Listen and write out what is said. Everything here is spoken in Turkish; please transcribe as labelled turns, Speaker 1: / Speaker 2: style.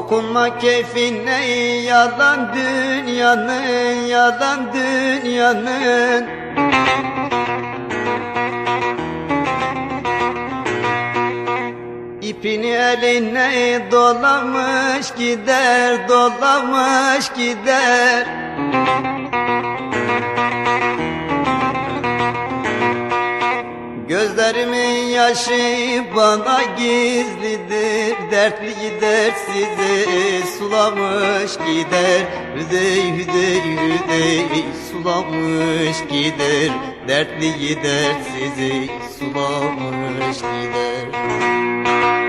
Speaker 1: Dokunma keyfine yalan dünyanın Yalan dünyanın. İpini eline dolamış gider Dolamış gider Gözlerimin yaşı bana gizlidir Dertli dertsizi sulamış gider. Hüdey hüdey hüdey sulamış gider. Dertli dertsizi sulamış gider